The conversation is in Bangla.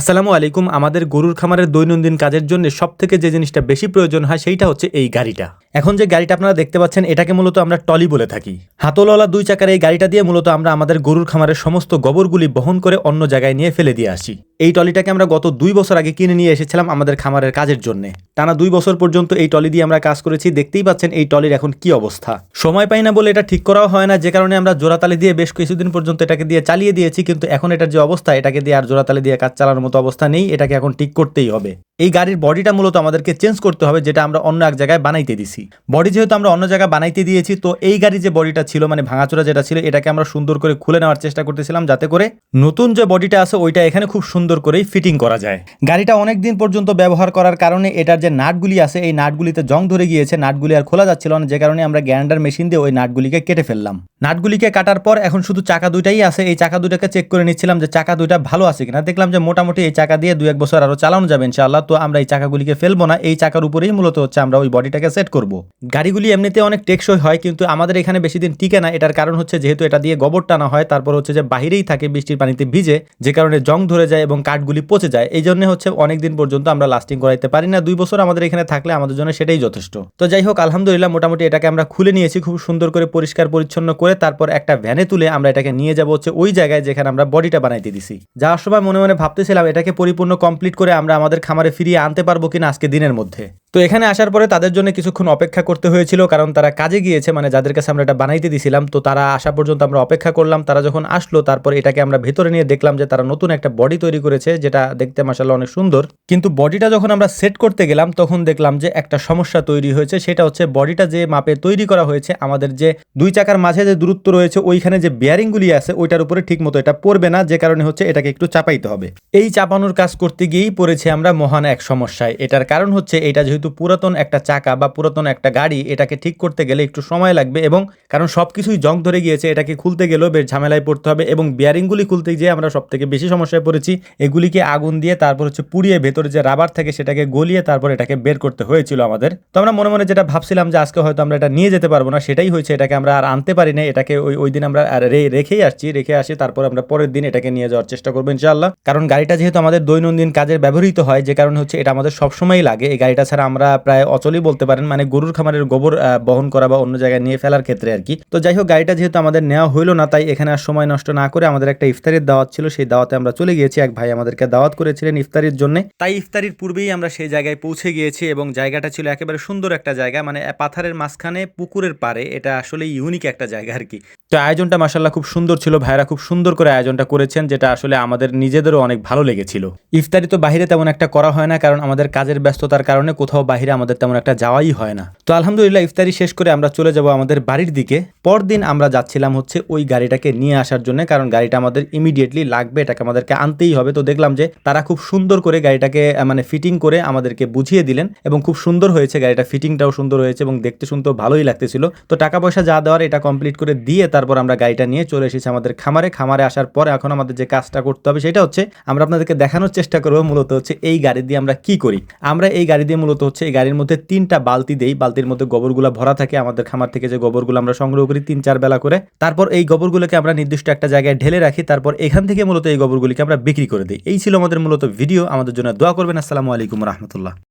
আসসালামু আলাইকুম। আমাদের গরুর খামারের দৈনন্দিন কাজের জন্য সব থেকে যে জিনিসটা বেশি প্রয়োজন হয় সেইটা হচ্ছে এই গাড়িটা। এখন যে গাড়িটা আপনারা দেখতে পাচ্ছেন, এটাকে মূলত আমরা টলি বলে থাকি। হাতলওয়ালা দুই চাকার এই গাড়িটা দিয়ে মূলত আমরা আমাদের গরুর খামারের সমস্ত গোবরগুলি বহন করে অন্য জায়গায় নিয়ে ফেলে দিয়ে আসি। এই টলিটাকে আমরা গত দুই বছর আগে কিনে নিয়ে এসেছিলাম আমাদের খামারের কাজের জন্য। টানা দুই বছর পর্যন্ত এই টলি দিয়ে আমরা কাজ করেছি, দেখতেই পাচ্ছেন এই টলির এখন কি অবস্থা। সময় পাই না বলে এটা ঠিক করাও হয় না, যে কারণে আমরা জোড়াতালি দিয়ে বেশ কিছুদিন পর্যন্ত এটাকে দিয়ে চালিয়ে দিয়েছি, কিন্তু এখন এটার যে অবস্থা, এটাকে দিয়ে আর জোড়াতালি দিয়ে কাজ চালানোর মতো অবস্থা নেই, এটাকে এখন ঠিক করতেই হবে। এই গাড়ির বডিটা মূলত আমাদেরকে চেঞ্জ করতে হবে, যেটা আমরা অন্য এক জায়গায় বানাইতে দিছি। বডি যেহেতু আমরা অন্য জায়গায় বানাইতে দিয়েছি, তো এই গাড়ির যে বডিটা ছিল মানে ভাঙাচোরা যেটা ছিল, এটাকে আমরা সুন্দর করে খুলে নেওয়ার চেষ্টা করতেছিলাম, যাতে করে নতুন যে বডিটা আছে, ওইটা এখানে খুব সুন্দর করেই ফিটিং করা যায়। গাড়িটা অনেক দিন পর্যন্ত ব্যবহার করার কারণে এটার যে নাটগুলি আছে, এই নাটগুলিতে জং ধরে গিয়েছে, নাটগুলি আর খোলা যাচ্ছিল না, যে কারণে আমরা গ্যান্ডার মেশিন দিয়ে ওই নাটগুলিকে কেটে ফেললাম। নাটগুলিকে কাটার পর এখন শুধু চাকা দুইটাই আছে। এই চাকা দুইটাকে চেক করে নিচ্ছিলাম যে চাকা দুইটা ভালো আছে কিনা। দেখলাম যে মোটামুটি এই চাকা দিয়ে দু এক বছর আরও চালানো যাবে ইনশাআল্লাহ। তো আমরা এই চাকাগুলিকে ফেলব না। এই চাকার উপরেই মূলত হচ্ছে আমরা ওই বডিটাকে সেট করব। গাড়িগুলি এমনিতে অনেক টেকসই হয় কিন্তু আমাদের এখানে বেশি দিন টিকে না। এটার কারণ হচ্ছে যেহেতু এটা দিয়ে গোবর টানা হয়, তারপর হচ্ছে যে বাহিরেই থাকে, বৃষ্টির পানিতে ভিজে, যে কারণে জং ধরে যায় এবং কাঠগুলি পচে যায়। এই জন্য হচ্ছে অনেক দিন পর্যন্ত আমরা লাস্টিং করাইতে পারি না। দুই বছর আমাদের এখানে থাকলে আমাদের জন্য সেটাই যথেষ্ট। তো যাই হোক, আলহামদুলিল্লাহ, মোটামুটি এটাকে আমরা খুলে নিয়েছি। খুব সুন্দর করে পরিষ্কার পরিচ্ছন্ন করে তারপর একটা ভ্যানে তুলে আমরা এটাকে নিয়ে যাব হচ্ছে ওই জায়গায় যেখানে আমরা বডিটা বানাইতে দিছি। যাওয়ার সময় মনে মনে ভাবতেছিলাম এটাকে পরিপূর্ণ কমপ্লিট করে আমরা আমাদের খামারে ফিরিয়ে আনতে পারব কিনা আজকে দিনের মধ্যে। তো এখানে আসার পরে তাদের জন্য কিছুক্ষণ অপেক্ষা করতে হয়েছিল, কারণ তারা কাজে গিয়েছে মানে যাদের কাছে আমরা এটা বানাইতে দিছিলাম। তো তারা আসা পর্যন্ত আমরা অপেক্ষা করলাম, তারা যখন আসলো, তারপর এটাকে আমরা ভেতরে নিয়ে দেখলাম যে তারা নতুন একটা বডি তৈরি করেছে, যেটা দেখতে মাসাল্লাহ অনেক সুন্দর। কিন্তু বডিটা যখন আমরা সেট করতে গেলাম, তখন দেখলাম যে একটা সমস্যা তৈরি হয়েছে, সেটা হচ্ছে বডিটা যে মাপে তৈরি করা হয়েছে, আমাদের যে দুই চাকার মাঝে যে দূরত্ব রয়েছে, ওইখানে যে বিয়ারিংগুলি আছে, ওইটার উপরে ঠিক মতো এটা পড়বে না, যে কারণে হচ্ছে এটাকে একটু চাপাইতে হবে। এই চাপানোর কাজ করতে গিয়েই পড়েছে আমরা মহান এক সমস্যায়। এটার কারণ হচ্ছে, এটা যেহেতু পুরাতন একটা চাকা বা পুরাতন একটা গাড়ি, এটাকে ঠিক করতে গেলে একটু সময় লাগবে এবং কারণ সব কিছুই জং ধরে গিয়েছে, এটাকে খুলতে গেলেও বেশ ঝামেলায় পড়তে হবে এবং বিয়ারিংগুলি খুলতে গিয়ে আমরা সব থেকে বেশি সমস্যায় পড়েছি। এগুলিকে আগুন দিয়ে তারপর হচ্ছে পুড়িয়ে ভেতরে যে রাবার থাকে সেটাকে গলিয়ে তারপর এটাকে বের করতে হয়েছিল আমাদের। তো আমরা মনে মনে যেটা ভাবছিলাম যে আজকে হয়তো আমরা এটা নিয়ে যেতে পারব না, সেটাই হয়েছে, এটাকে আমরা আর আনতে পারি না এটাকে ওই ওই দিন আমরা রেখেই আসছি, রেখে আসি তারপর আমরা পরের দিন এটাকে নিয়ে যাওয়ার চেষ্টা করব ইনশাআল্লাহ। কারণ গাড়িটা যেহেতু আমাদের দৈনন্দিন কাজে ব্যবহৃত হয়, যে কারণে হচ্ছে এটা আমাদের সবসময়ই লাগে। এই গাড়িটা ছাড়া আমরা প্রায় অচলই বলতে পারেন মানে গরুর খামারের গোবর বহন করা বা অন্য জায়গায় নিয়ে ফেলার ক্ষেত্রে আর কি। তো যাই হোক, গাড়িটা যেহেতু আমাদের নেওয়া হইল না, তাই এখানে আর সময় নষ্ট না করে আমাদের একটা ইফতারির দাওয়াত ছিল, সেই দাওয়াতে আমরা চলে গিয়েছি। এক ভাই আমাদেরকে দাওয়াত করেছিলেন ইফতারির জন্য। তাই ইফতারির পূর্বেই আমরা সেই জায়গায় পৌঁছে গিয়েছি এবং জায়গাটা ছিল একেবারে সুন্দর একটা জায়গা মানে পাথারের মাঝখানে পুকুরের পারে এটা আসলে ইউনিক একটা জায়গা আর কি। তো আয়োজনটা মাসাল্লাহ খুব সুন্দর ছিল। ভাইরা খুব সুন্দর করে আয়োজনটা করেছেন, যেটা আসলে আমাদের নিজেদেরও অনেক ভালো লেগেছিল। ইফতারি তো বাইরে তেমন একটা করা হয় না, কারণ আমাদের কাজের ব্যস্ততার কারণে কোথাও বাইরে আমাদের তেমন একটা যাওয়াই হয় না। তো আলহামদুলিল্লাহ ইফতারি শেষ করে আমরা চলে যাব আমাদের বাড়ির দিকে। পরদিন আমরা যাচ্ছিলাম হচ্ছে ওই গাড়িটাকে নিয়ে আসার জন্য, কারণ গাড়িটা আমাদের ইমিডিয়েটলি লাগবে, এটাকে আমাদেরকে আনতেই হবে। তো দেখলাম যে তারা খুব সুন্দর করে গাড়িটাকে মানে ফিটিং করে আমাদেরকে বুঝিয়ে দিলেন এবং খুব সুন্দর হয়েছে গাড়িটা ফিটিংটাও সুন্দর হয়েছে এবং দেখতে শুনতেও ভালোই লাগতেছিল। তো টাকা পয়সা যা দেওয়ার এটা কমপ্লিট করে দিয়ে তারপর আমরা গাড়িটা নিয়ে চলে এসেছি আমাদের খামারে। খামারে আসার পর এখন আমাদের যে কাজটা করতে হবে সেটা হচ্ছে আমরা আপনাদেরকে দেখানোর চেষ্টা করব মূলত হচ্ছে এই গাড়ি দিয়ে আমরা কি করি। আমরা এই গাড়ি দিয়ে মূলত হচ্ছে এই গাড়ির মধ্যে তিনটা বালতি দেই। বালতির মধ্যে গোবরগুলা ভরা থাকে। আমাদের খামার থেকে যে গোবরগুলো আমরা সংগ্রহ করি তিন চার বেলা করে। তারপর এই গোবরগুলোকে আমরা নির্দিষ্ট একটা জায়গায় ঢেলে রাখি। তারপর এখান থেকে মূলত এই গোবরগুলিকে আমরা বিক্রি করে দিই। এই ছিল আমাদের মূলত ভিডিও। আমাদের জন্য দোয়া করবেন। আসসালামু আলাইকুম রহমতুল্লাহ।